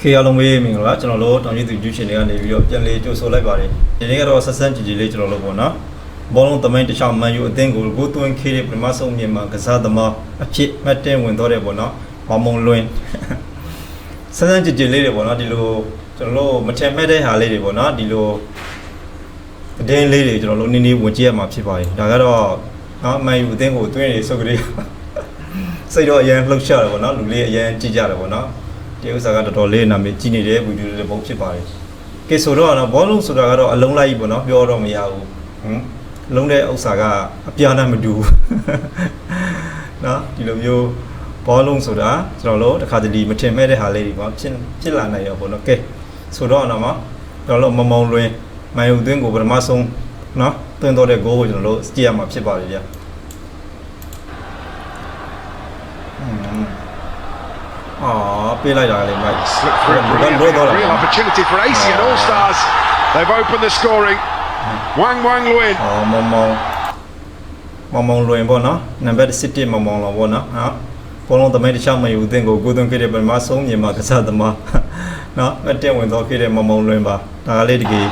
ခေအားလုံးပဲမင်္ဂလာကျွန်တော်တို့တောင်ကြီးသူ YouTube channel ကနေပြီးတော့ပြန်လေးကြိုဆိုလိုက်ပါတယ်ဒီနေ့ကတော့ဆက်ဆန်းကြည်ကြည်လေးကျွန်တော်တို့ပေါ့နော်ဘောလုံးသမိုင်းတစ်ချောင်းမန်ယူအသင်းကိုကိုသွင်းခေးတဲ့ပထမဆုံးမြန်မာကစားသမားအဖြစ်မှတ်တင်ဝင်တော့တယ်ပေါ့နော်မောင်မုံလွင်ဆက်ဆန်းကြည်ကြည်လေးတွေပေါ့နော်ဒီလိုကျွန်တော်တို့မထင်မဲ့တဲ့ဟာလေးတွေပေါ့နော်ဒီလိုအတင်းလေးတွေကျွန်တော်တို့နည်းနည်းဝင်ကြည့်ရမှာဖြစ်ပါတယ်ဒါကတော့နော်မန်ယူအသင်းကိုသွင်းနေစုပ်ကလေးစိတ်တော့အရင်လှုပ်ရှားတယ်ပေါ့နော်လူလေးအရင်ကြည့်ကြတယ်ပေါ့နော် ဒီဥစ္စာကတော်တော်လေးနာမည်ကြီးနေတဲ့ဗီဒီယိုတွေပုံဖြစ်ပါတယ်ကဲဆိုတော့နော်ဘောလုံးဆိုတာကတော့အလုံးလိုက်ကြီးပေါ့နော်ပြောတော့မရဘူးဟမ်အလုံးတဲ့ဥစ္စာကအပြာနဲ့မတူဘူးနော်ဒီလိုမျိုးဘောလုံးဆိုတာကျွန်တော်တို့တစ်ခါတလေမထင်မဲ့တဲ့ဟာလေးတွေပေါ့ဖြစ်ဖြစ်လာနိုင်ရောပေါ့နော်ကဲဆိုတော့နော်မကျွန်တော်တို့မမောင်လွင်မိုင်ယူသွင်းကိုပထမဆုံးနော်သွင်းတော့တဲ့ဂိုးကိုကျွန်တော်တို့ကြည့်ရမှာဖြစ်ပါတယ်ဗျာ အာပေးလိုက်တာလေမိုက် Slipped through. ဘယ်လိုတော့လဲ Real opportunity for AC and All Stars. They've opened the scoring. Wang Wang Luin. အော်မောင်မောင်မောင်မောင်လွင်ပေါ့နော်နံပါတ်7မောင်မောင်လောပေါ့နော်ဟာဘောလုံးသမိုင်းတစ်ချောင်းမယူအသင်းကိုကိုသွင်းခဲ့တဲ့ပထမဆုံးမြန်မာကစားသမားနော်အတက်ဝင်တော့ခဲ့တဲ့မောင်မောင်လွင်ပါဒါကလေးတကယ်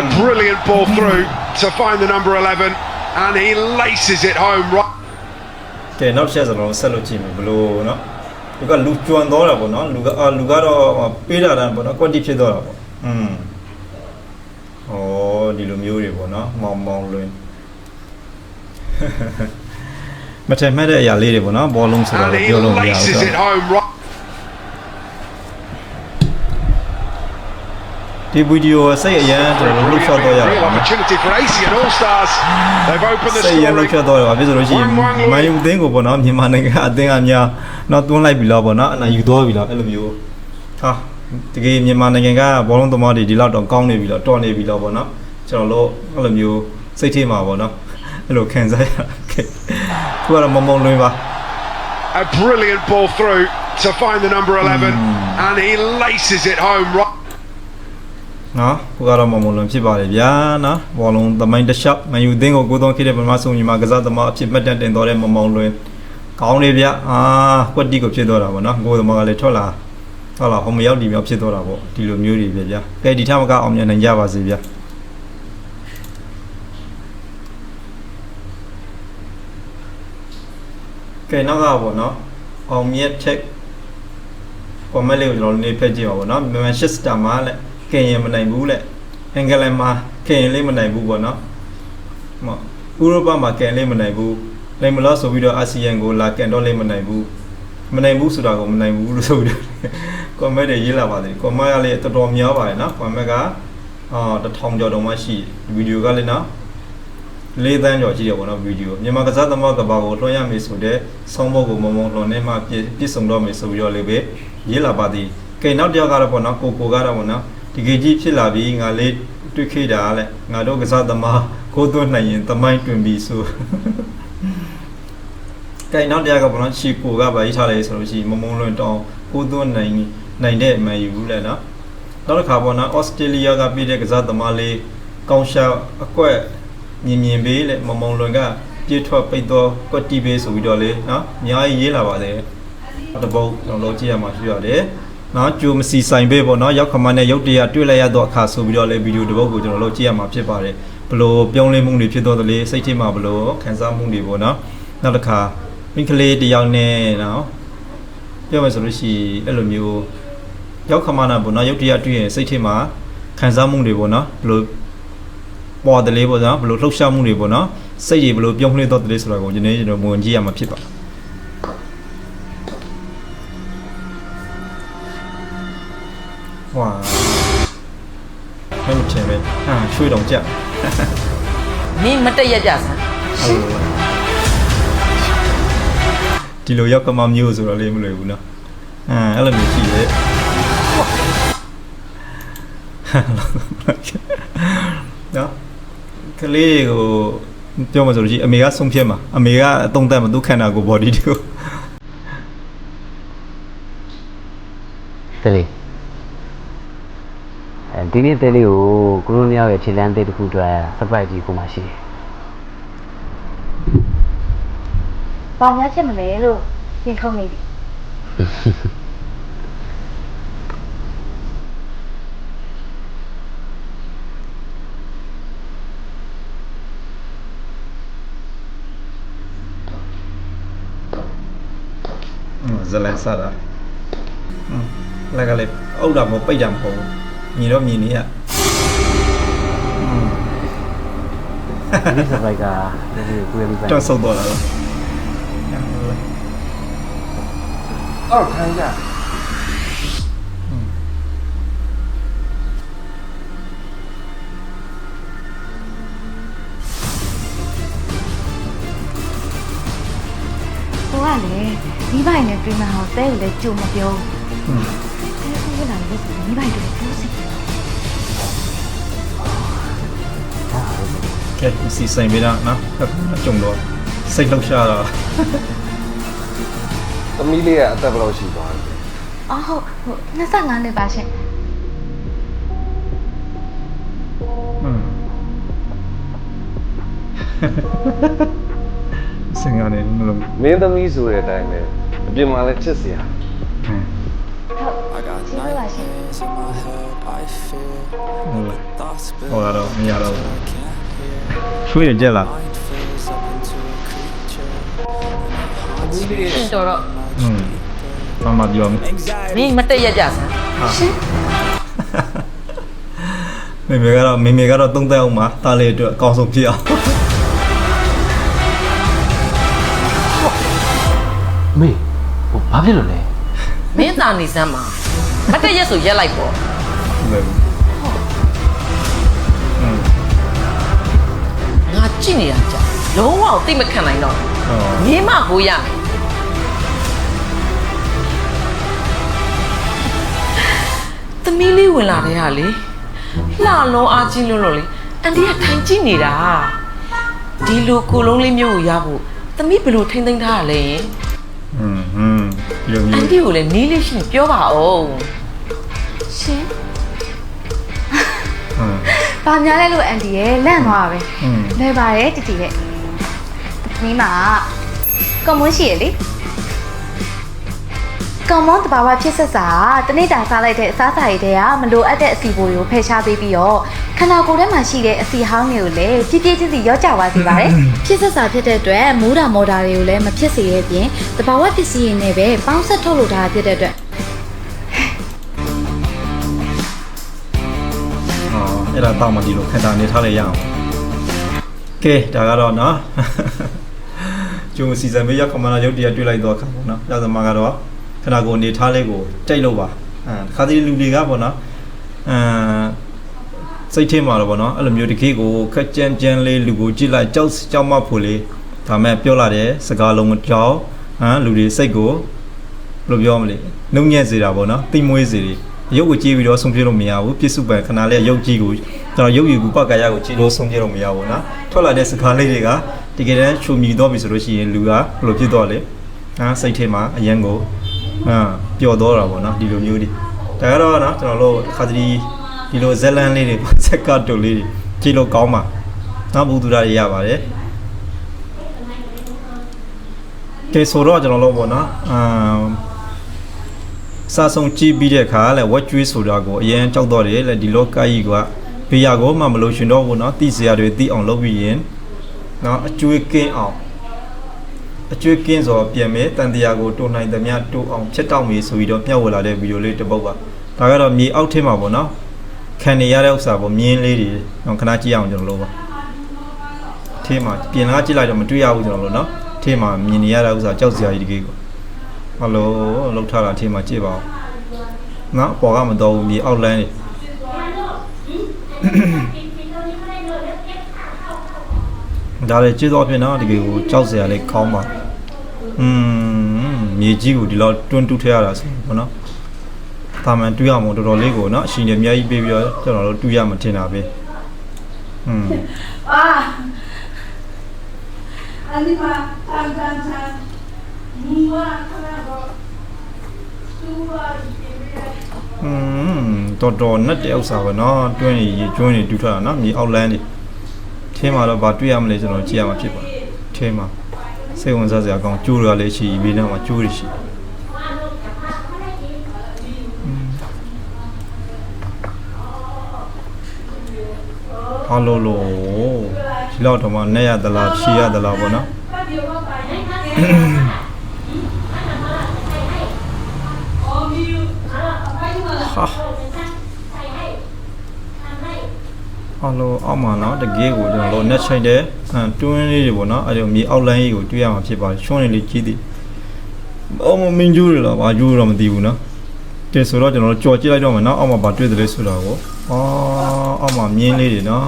A brilliant ball through to find the number 11. And he laces it home right. ကဲနောက်တစ်ချက်ဆိုတော့ဆက်လို့ကြည့်မယ်ဘလို့နော် လူကလူကျွမ်းတော့တာပေါ့နော်လူကအာလူကတော့ပေးတာတန်းပေါ့နော်ကွက်တိဖြစ်တော့တာပေါ့อืมဩဒီလိုမျိုးတွေပေါ့နော်မောင်မောင်လွင်မထင်မှတ်တဲ့အရာလေးတွေပေါ့နော်ဘောလုံးဆိုတော့ And he ပြောလို့မရဘူး laces ဆို it တော့ home right. ဒီဗီဒီယိုစိတ်အရန်ကျွန်တော်တို့လှုပ်ရှားတော့ရတာ Real ပေါ့နော် opportunity for AC and All Stars. They've opened the စိတ်အရန်လှုပ် scoring. ရှားတော့ရပါပြီဆိုလို့ရှိရင်မန်ယူအသင်းကိုပေါ့နော်မြန်မာနိုင်ငံအသင်းကများတော့တွန်းလိုက်ပြီလားပေါ့နော်အနိုင်ယူသွားပြီလားအဲ့လိုမျိုးဟာတကယ်မြန်မာနိုင်ငံကဘောလုံးသမားတွေဒီလောက်တော့ကောင်းနေပြီလားတော်နေပြီလားပေါ့နော်ကျွန်တော်တို့အဲ့လိုမျိုးစိတ်ထဲမှာပေါ့နော်အဲ့လိုခံစားရခဲ့ခုကတော့မုံမုံလွင်ပါ A brilliant ball through to find the number 11. And he laces it home right. နော်ခုကတော့မမလွန်ဖြစ်ပါတယ်ဗျာနော်ဘောလုံးသမိုင်းတစ်လျှောက်မန်ယူသင်းကိုကိုသွန်ခိတဲ့ပထမဆုံးညီမကစားသမားအဖြစ်မှတ်တမ်းတင်တော်တဲ့မမောင်လွင်ကောင်းလေဗျာအာကွက်တီကိုဖြစ်သွားတာပေါ့နော်ကိုသမားကလည်းထွက်လာထွက်လာဟိုမရောက်ဒီမြောက်ဖြစ်သွားတာပေါ့ဒီလိုမျိုးတွေပဲဗျာကဲဒီထက်မကအောင်မြင်နိုင်ကြပါစေဗျာကဲနောက်ကပေါ့နော်အောင်မြတ်ချက် comment လေးကိုကျွန်တော်နေဖက်ကြည့်ပါဘောနော်မန်ချက်စတာမှာလက် ခင်ရင်မနိုင်ဘူးလက်အင်္ဂလန်မှာခင်ရင်လေးမနိုင်ဘူးပေါ့နော်ဟောဥရောပမှာခင်လေးမနိုင်ဘူးလိမ်မလို့ဆိုပြီးတော့အာဆီယံကိုလာကန်တော့လေးမနိုင်ဘူးမနိုင်ဘူးဆိုတာကိုမနိုင်ဘူးလို့ဆိုပြီးတော့ comment တွေရေးလာပါတယ် comment ကလည်းတော်တော်များပါတယ်နော် comment ကအာတစ်ထောင်ကျော်တော့မှရှိဗီဒီယိုကလည်းနော်လေးသန်းကျော်ရှိတယ်ပေါ့နော်ဗီဒီယိုမြန်မာကစားသမားကဘာကိုလွှမ်းရမယ်ဆိုတဲ့ဆောင်းဘောကိုမုံမုံလွှမ်းနေမှပြည့်ပြည့်စုံတော့မယ်ဆိုပြီးတော့လေးပဲရေးလာပါသည်ကဲနောက်တစ်ယောက်ကတော့ပေါ့နော်ကိုကိုကတော့ပေါ့နော် ဒီကေကြီးဖြစ်လာပြီးငါလေးတွေ့ခဲ့တာလေငါတို့ကစားသမားကိုသွင်းနိုင်ရင်သမိုင်းတွင်ပြီဆိုကဲနောက်တရားကပေါ့နော်ချီကိုကဗာရေးထားလိုက်ဆိုလို့ရှိရင်မမုံလွန်တောင်းကိုသွန်းနိုင်နိုင်တဲ့အမှန်ယူဘူးလေနော်နောက်တစ်ခါပေါ့နော်ဩစတြေးလျကပြည်တဲ့ကစားသမားလေးကောင်းရှာအကွက်မြင်မြင်ပေးလေမမုံလွန်ကပြည့်ထွက်ပိတ်တော့ကွက်တီးပေးဆိုပြီးတော့လေနော်အများကြီးရေးလာပါတယ်တပုတ်ကျွန်တော်တို့ကြည့်ရမှာရှိရတယ် နော်ဂျိုမစီဆိုင်ပေးပေါ့နော်ရောက်ခမနဲ့ရုပ်တရားတွေ့လိုက်ရတော့အခါဆိုပြီးတော့လေဗီဒီယိုတစ်ပုတ်ကိုကျွန်တော်တို့ကြည့်ရမှာဖြစ်ပါတယ်ဘလို့ပြောင်းလဲမှုတွေဖြစ်တော့တယ်လေစိတ်ထဲမှာဘလို့ခံစားမှုတွေပေါ့နော်နောက်တစ်ခါမိန်းကလေးတစ်ယောက်နဲ့နော်ပြောမယ်ဆိုလို့ရှိရင်အဲ့လိုမျိုးရောက်ခမနာပေါ့နော်ရုပ်တရားတွေ့ရင်စိတ်ထဲမှာခံစားမှုတွေပေါ့နော်ဘယ်လိုပေါ်တယ်လေးပေါ့နော်ဘယ်လိုလှုပ်ရှားမှုတွေပေါ့နော်စိတ်တွေဘယ်လိုပြောင်းလဲတော့တယ်လေးဆိုတာကိုကျွန်တော်ကျွန်တော်ဝင်ကြည့်ရမှာဖြစ်ပါဝါ ချင်ပဲဟာရွှေတောင်ကြက်မင်းမတက်ရက်ကြစမ်းဟုတ်ဒီလိုရောက်ကမမျိုးဆိုတော့လေးမလွယ်ဘူးနော်အဲအဲ့လိုမျိုးရှိရဲ့နော်ကလေးကိုပြောမှဆိုလို့ရှိရင်အမေကဆုံးဖြတ်မှာအမေကအတုံးတက်မှာသူခန္ဓာကိုယ် body တွေကိုတယ်လေးအဲ ဒီနေ့သေးလေးကိုကိုရိုနီယာရဲ့ခြေလမ်းသေးတစ်ခုအတွက် surprise ကြီးကိုမှရှိတယ်။ပေါင်ရချက်မလဲလို့ပြင်ခုံနေပြီ။ဇလန်စားတာ။ဟမ်လက်ကလေးအောက်တာမဟုတ်ပိတ်တာမဟုတ်ဘူး။ မြင်တော့မြင်နေရဒီစပိုက်ကဒီကိုယ်ပြီးပိုင်တော့ဆုံးတော့လာတော့အော်ခိုင်းကြကိုကလည်းဒီဘိုင်နဲ့ပြင်မှာဟောတဲ့လည်းကြုံမပြောဘူး။ဟွန်း။အဲဒီကိစ္စလည်းဒီဘိုင်တို့ပြောစီ ကဲစီဆိုင်ပေးတာနော်ကြုံတော့စိတ်လှုပ်ရှားတာသမီးလေးကအသက်ဘယ်လောက်ရှိသွားလဲ။အော်ဟုတ်ဟို25နှစ်ပါရှင်ဟွန်းစင်ကနေလို့ မင်းသမီးဆိုတဲ့အတိုင်းပဲအပြင်မှာလည်းချစ်စရာ။ဟုတ် I got She nightmares in my head, I fear. ဟို Thoughts build ဟိုကတော့မရတော့ဘူး I can't ရကြက်လားရှင်တော်တော့อืมဘာမှပြောမမင်းမတက်ရက်ကြစမ်းမေမေကတော့မေမေကတော့သုံးသက်အောင်ပါတားလေးအတွက်အကောင်းဆုံးဖြစ်အောင်မေဟိုဘာဖြစ်လို့လဲမင်းသာနေစမ်းမှာမတက်ရက်ဆိုရက်လိုက်ပေါ့ မဟုတ်ဘူး ရှိနေတာကြာလုံးဝသိမခံနိုင်တော့မြင်းမကိုရမယ်သမီးလေးဝင်လာတဲ့ဟာလေလှလုံးအားကြီးလို့လို့လေအန်ဒီကထိုင်ကြည့်နေတာဒီလိုကိုလုံးလေးမျိုးကိုရဖို့သမီးဘယ်လိုထိမ့်သိမ့်ထားရလဲဟွန်းဟွန်းဒီလိုမျိုးအန်ဒီကိုလည်းနီးလေးရှိရင်ပြောပါဦးရှင် ဘာများလဲလို့အန်တီရဲ့လန့်သွားတာပဲอืม။လွယ်ပါတယ်တီတီရဲ့။မိမကွန်မွန်ရှိရလေ။ကွန်မွန်တဘာဝဖြစ်ဆက်စာတနေ့တာစားလိုက်တဲ့အစားအစာတွေတဲကမလိုအပ်တဲ့အစီပိုတွေကိုဖယ်ရှားပေးပြီးတော့ခန္ဓာကိုယ်ထဲမှာရှိတဲ့အစီဟောင်းတွေကိုလည်းပြည့်ပြည့်ချင်းစီရော့ကျသွားစေပါတယ်။ဖြစ်ဆက်စာဖြစ်တဲ့အတွက်မူးတာမော်တာတွေကိုလည်းမဖြစ်စေရဲ့အပြင်တဘာဝပစ္စည်းတွေနဲ့ပဲပေါင်းဆက်ထုတ်လုပ်ထားတာဖြစ်တဲ့အတွက် အဲ့ဒါတောက်မှဒီလိုခက်တာနေထားလိုက်ရအောင်ကဲဒါကတော့နော်ကျုံစီဇန်မေးရခမနာရုပ်တရားတွေ့လိုက်တော့ခါပေါ့နော်ပြသမကတော့ခနာကိုနေထားလေးကိုတိတ်လို့ပါအဲခါသေးလူတွေကပေါ့နော်အဲစိတ်ထဲမှာတော့ပေါ့နော်အဲ့လိုမျိုးတခေကိုခက်ကြမ်းကြမ်းလေးလူကိုကြည့်လိုက်ကြောက်ကြောက်မဖို့လေးဒါမဲ့ပြောလာတဲ့စကားလုံးကြောက်ဟမ်လူတွေစိတ်ကိုဘယ်လိုပြောမလဲနှုံညံ့စေတာပေါ့နော်တိမ်မွေးစေတယ် ရုပ်ကိုကြည့်ပြီးတော့ဆုံးဖြတ်လို့မရဘူးပြစ်စုပံခဏလေးရုပ်ကြည့်ကိုကျွန်တော်ရုပ်ရည်ကိုပကရကိုကြည့်လို့ဆုံးဖြတ်လို့မရဘူးနော်ထွက်လာတဲ့စကားလေးတွေကတကယ်တမ်းချုံမြည်တော့ပြီဆိုလို့ရှိရင်လူကဘယ်လိုဖြစ်တော့လဲနော်စိတ်ထဲမှာအယံကိုအာပျော်တော့တာပေါ့နော်ဒီလိုမျိုးတွေဒါကတော့နော်ကျွန်တော်တို့တစ်ခါတည်းဒီလိုဇက်လန်းလေးတွေစက်ကတူလေးတွေကြည့်လို့ကောင်းပါနောက်ဘူးသူရရရပါတယ်ကဲဆိုတော့ကျွန်တော်တို့ပေါ့နော်အာ စာဆုံးကြည့်ပြီးတဲ့အခါလဲဝက်ကျွေးဆိုတာကိုအရင်ကြောက်တော့တယ်လေဒီလောကကြီးကဘေးရကိုမှမလို့ရှင်တော့ဘူးเนาะတိစရာတွေတိအောင်လုပ်ပြီးရင်เนาะအကျွေးကင်းအောင်အကျွေးကင်းဆိုတော့ပြင်မယ်တန်တရားကိုတိုးနိုင်သမျှတိုးအောင်ချက်တောက်မေဆိုပြီးတော့မျှဝေလာတဲ့ဗီဒီယိုလေးတစ်ပုဒ်ပါဒါကတော့မြေအောက်ထဲမှာပေါ့နော်ခံနေရတဲ့ဥစ္စာပေါ့မြင်းလေးတွေတော့ခဏကြည့်အောင်ကျွန်တော်တို့ပါထဲမှာပြင်လာကြည့်လိုက်တော့မတွေ့ရဘူးကျွန်တော်တို့နော်ထဲမှာမြင်နေရတဲ့ဥစ္စာကြောက်စရာကြီးတကယ်ကို ဟယ်လိုလောက်ထားတာထဲမှာကြည့်ပါဦးနော်ပေါ်ကမတော်ဘူးမြေအောက်လန်းနေဒါလည်းကြည့်တော့ဖြစ်နော်တကယ်ကိုကြောက်စရာလေးကောင်းပါอืมမြေကြီးကိုဒီလောက်တွန်းတူးထည့်ရတာဆိုဘောနော်တာမန်တူးရမို့တော်တော်လေးကိုနော်အရှင်တွေအများကြီးပေးပြီးတော့ကျွန်တော်တို့တူးရမှထင်တာပဲอืม Anima, tan, tan, tan. Mua, kanabo. Suwa, ikebira. อืมတော်တော်နက်တဲ့ဥစ္စာပဲเนาะတွင်းရေကျွန်းတွေတူးထားတာเนาะမြေအောက်လန်းတွေထဲမှာတော့ဗာတွေ့ရမလဲကျွန်တော်ကြည့်ရမှာဖြစ်ပါတယ်ထဲမှာစိတ်ဝင်စားစရာကောင်းကျိုးတွေကလည်းရှိပြီးတော့မှာကျိုးတွေရှိဟာလိုလိုဒီလောက်တော့မှနဲ့ရသလားဖြီရသလားပေါ့နော် အော်လို့အောက်မှာနော်တကယ်ကိုကျွန်တော်တို့ net ချိုက်တဲ့အဲတွင်းလေးတွေပေါ့နော်အဲ့ဒီမြေအောက်လိုင်းကြီးကိုတွေ့ရမှာဖြစ်ပါတယ်ချွန်းနေလေးကြီးသည်အော်မမင်းကျူးရလားဘာကျူးတော့မသိဘူးနော်ကဲဆိုတော့ကျွန်တော်တို့ကြော်ကြည့်လိုက်တော့မယ်နော်အောက်မှာဘာတွေ့တယ်လဲဆိုတာကိုအော်အောက်မှာမြင်းလေးတွေနော်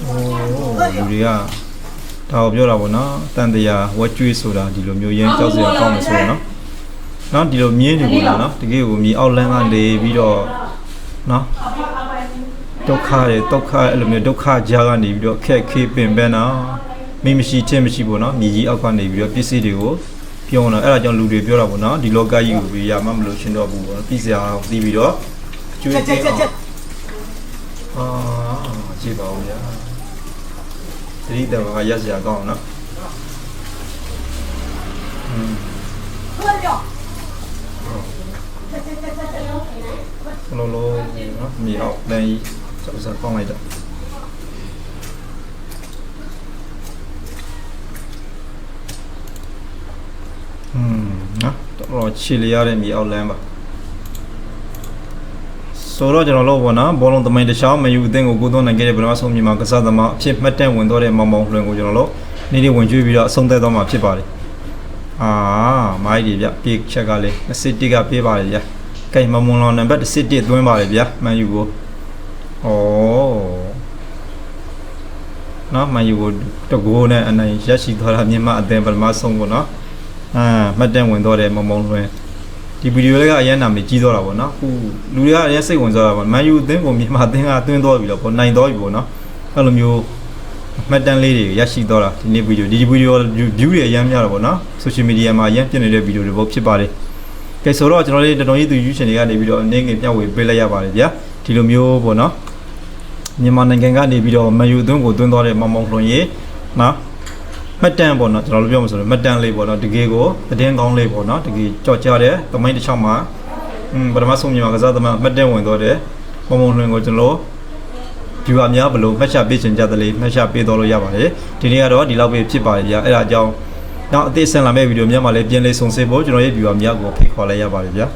โอ้လူတွေကဒါကိုပြောတာပေါ့နော်တန်တရာဝက်ကျွေးဆိုတာဒီလိုမျိုးရင်းကြောက်စရာကောင်းတယ်ဆိုတော့နော် နော်ဒီလိုမြင်းတွေပေါ့နော်တကယ်ကိုမြေအောက်လန်းကနေပြီးတော့နော်ဒုက္ခတွေဒုက္ခအဲ့လိုမျိုးဒုက္ခကြားကနေပြီးတော့ခက်ခဲပင်ပန်းတာမိမရှိချင်းမရှိပေါ့နော်မြေကြီးအောက်ကနေပြီးတော့ပစ္စည်းတွေကိုပြောတော့အဲ့ဒါကြောင့်လူတွေပြောတာပေါ့နော်ဒီလောကကြီးကိုပြီးရမှမလို့ရှင်းတော့ဘူးပေါ့နော်ပြည်စရာသိပြီးတော့ကျွေးတင်အောင်အာကြည့်ပါဦးဗျာသတိတဘာရက်စရာကောင်းအောင်နော်อืม လောလောနော်မြေအောက်တန်းကြီးကြောက်စရာကောင်းလိုက်တော့อืมနော်တော့ချီလျရတဲ့မြေအောက်လမ်းပါဆိုတော့ကျွန်တော်တို့ဘောနော်ဘောလုံးသမိုင်းတစ်ချောင်းမယူအသင်းကိုကိုသွန်းနိုင်ခဲ့တဲ့ဗမာဆုံးမြန်မာကစားသမားအဖြစ်မှတ်တမ်းဝင်တော့တဲ့မောင်မောင်လွင်ကိုကျွန်တော်တို့နေ့နေ့ဝင်ကျွေးပြီးတော့အဆုံးသတ်သွားမှာဖြစ်ပါတယ် အာမိုင်းကြီးဗျပြေချက်ကလေးစစ်တီကပြေးပါတယ်ဗျာကဲမမွန်လောင်နံပါတ်စစ်တီသွင်းပါတယ်ဗျာမန်ယူကိုဩနော်မန်ယူကိုတကိုးနဲ့အနိုင်ရရှိသွားတာမြန်မာအသင်းပထမဆုံးပေါ့နော်အာမှတ်တမ်းဝင်တော့တယ်မမုံလွင်ဒီဗီဒီယိုလေးကအရင်နာမည်ကြီးသွားတာပေါ့နော်အခုလူတွေကအရင်စိတ်ဝင်စားတာပေါ့မန်ယူအသင်းကိုမြန်မာအသင်းကအတွင်းသွားပြီလို့ပေါ့နိုင်သွားပြီပေါ့နော်အဲ့လိုမျိုး မှတ်တမ်းလေးတွေရရှိသွားတာဒီနေ့ဗီဒီယိုဒီဗီဒီယို view တွေအရင်များတော့ပေါ့နော် social media မှာအရင်ပြနေတဲ့ဗီဒီယိုတွေပေါ့ဖြစ်ပါတယ်ကဲဆိုတော့ကျွန်တော်လေးတတော်ကြီးသူ YouTube တွေကနေပြီးတော့အနေငယ်ပြဝေပေးလိုက်ရပါတယ်ဗျာဒီလိုမျိုးပေါ့နော်မြန်မာနိုင်ငံကနေပြီးတော့မန်ယူအသင်းကိုသွင်းသွားတဲ့မောင်မောင်လွန်ရေးနော်မှတ်တမ်းပေါ့နော်ကျွန်တော်တို့ပြောမှာဆိုရင်မှတ်တမ်းလေးပေါ့နော်တကယ်ကိုသတင်းကောင်းလေးပေါ့နော်တကယ်ကြောက်ကြတဲ့သမိုင်းတစ်ချောင်းမှာอืมပထမဆုံးမြန်မာကစားသမားမှတ်တမ်းဝင်သွားတဲ့မောင်မောင်လွန်ကိုကျွန်တော် ဒီအများဘလို့မှတ်ချက်ပေးချင်ကြတယ်လေမှတ်ချက်ပေးတော့လို့ရပါတယ်ဒီနေ့ကတော့ဒီလောက်ပဲဖြစ်ပါတယ်ဗျာအဲ့ဒါကြောင့်နောက်အသေးဆန်လာမဲ့ဗီဒီယိုများမှာလည်းပြန်လေးဆုံစစ်ဖို့ကျွန်တော်ရဲ့ viewer များကိုဖိတ်ခေါ်လိုက်ရပါတယ်ဗျာ